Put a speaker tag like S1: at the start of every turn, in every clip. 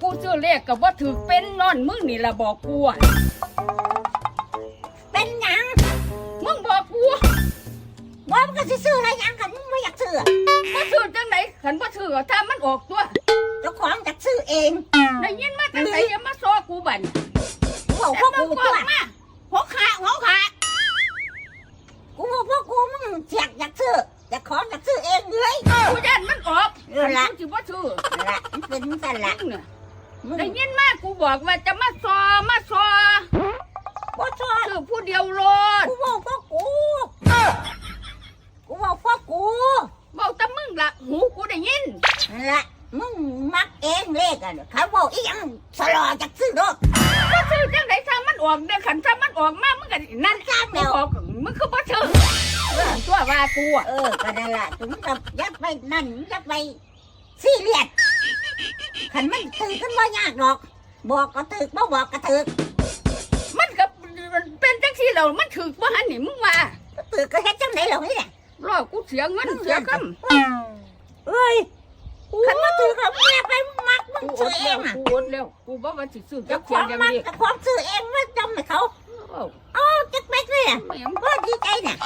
S1: กูซื้อเลขกับว่าถือเป็นนอนมึงนี่ละบอกกูอะ
S2: เป็นหยัง
S1: มึงบอกกู
S2: ว่ามันก็สิซื้ออะไรหยังกันมึงไม่อยากซื้อ
S1: ว่าซื้อจังไหนขันว่าซื้อถ้ามันออกตัว
S2: เจ้าของอยากซื้อเอง
S1: ได้ยินมาจังไหนอย่ามาซอกูบัน
S2: กูบอกพวก
S1: แต่
S2: กู
S1: มึงบ
S2: ตั
S1: อ
S2: ว
S1: กมาหัวขาหัวขา
S2: กูบอกพวกกูมึงอยากอยากซื้ออยากของอยากซื้อเองเลย
S1: กูยันมันออก
S2: เออละ
S1: กูจิว่าซื้อ
S2: ละมันเป็นสันละ
S1: มึงเนี่ย
S2: มึง
S1: ได้ยินมากูบอกว่าจะมาซอมาซอ
S2: บ่ชอบ
S1: ซื้อผู้เดียวโลด
S2: กูบอกพวกกูกูบอกพวกกู
S1: บอกแต่มึงละหูกูได้ยิน
S2: นั่นละมึงมักเองเลขอะเขาบอกอีหยังสลอจากซื้อรถ
S1: ว่าซื้อจังไหนถ้ามันออกเด้อขันถ้ามันออกมามึงก็นั่น
S2: จ้าง
S1: มึ
S2: แล้
S1: ง
S2: ว
S1: ออกมึงคือบ่ซื้อตัวว่ากูอะ
S2: เออก็นั่นละถึงกับยัดไปนั่นยัดไปซีเรียส ขันมันถือกันว่ายากหรอก บอกก็ถือบ่บอกก็ถือ
S1: มันก็เป็นจังซี่แล้วมันถึกบ่หันนี่มึงว่า
S2: ถือก็เฮ็ดจังไหนเหล่านี้เนี่ย
S1: รอกูเสียเงินเสียคำ
S2: เอ้ยขันมาถือกับแม่ไปมึงมักมึง
S1: กูอ
S2: ซื้อ
S1: ด
S2: เอ
S1: แล้ว
S2: งอะ
S1: กูอดแล้วกูบ่ว่าสิซื้อจั
S2: เจ้ากข
S1: เทีย
S2: อนง
S1: อย่าง
S2: มัก
S1: นี้
S2: เจ้าของซื้อเองมาจำให้เขา
S1: เอ้า
S2: เอ๋อจักเม็ดเลยอะ
S1: แม่ง
S2: ก็ดีใจเนี่ย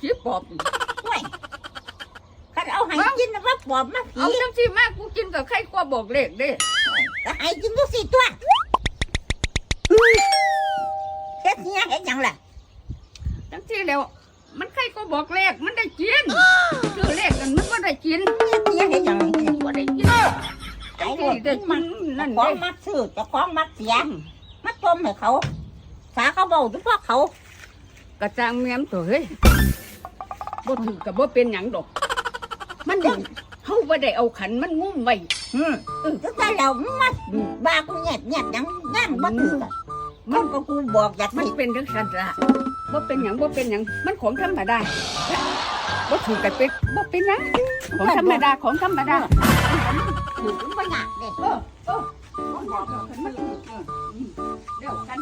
S1: สิปอบ
S2: ห่วยขันเอา ให้กินนะว่าปอบมาผี
S1: เอาจังซี่มากูกินกับใครกว่าบอกเลขเด้
S2: ก็ให้กินทุกสี่ตัวเฮ็ดเนี้ยเฮ็ดหยังล่ะ
S1: จังซี่แล้ว มันใครก็บอกเลขมันได้กินซื้อเลขกันมันบ่ได้กิน
S2: เฮ็ดเนี้ยเฮ็ดหยัง
S1: บ่ได้กินจังซี่ได้กินนั่น
S2: ขอ
S1: เด้
S2: งมักซื้อเจ้าของมักเสียมาจมให้เขาสาเขาเบาทุกพวกเขา
S1: กระจางแม่มตัวเฮ้ยบ่ถือกับบ่เป็นหยังดอก มันดีเฮาบ่ได้เอาขันมันงุ้มไว้
S2: อืมอือก็แต่เรามาบ้ากูเงียบเงียบหยังนั่นบ่ถือมันก็กูบอกอยาก
S1: มั
S2: ให้
S1: นเป็นจังซั่นล่ะบ่เป็นหยังบ่เป็นหยังมันของธรรมดาบ่ถือกันเป็นบ่เป็นหยังของธรรมดาของธรรมดา
S2: ถือมันบ่ยากเด้
S1: เออเออของบอกกันมันเอออืมเดี๋ยวกัน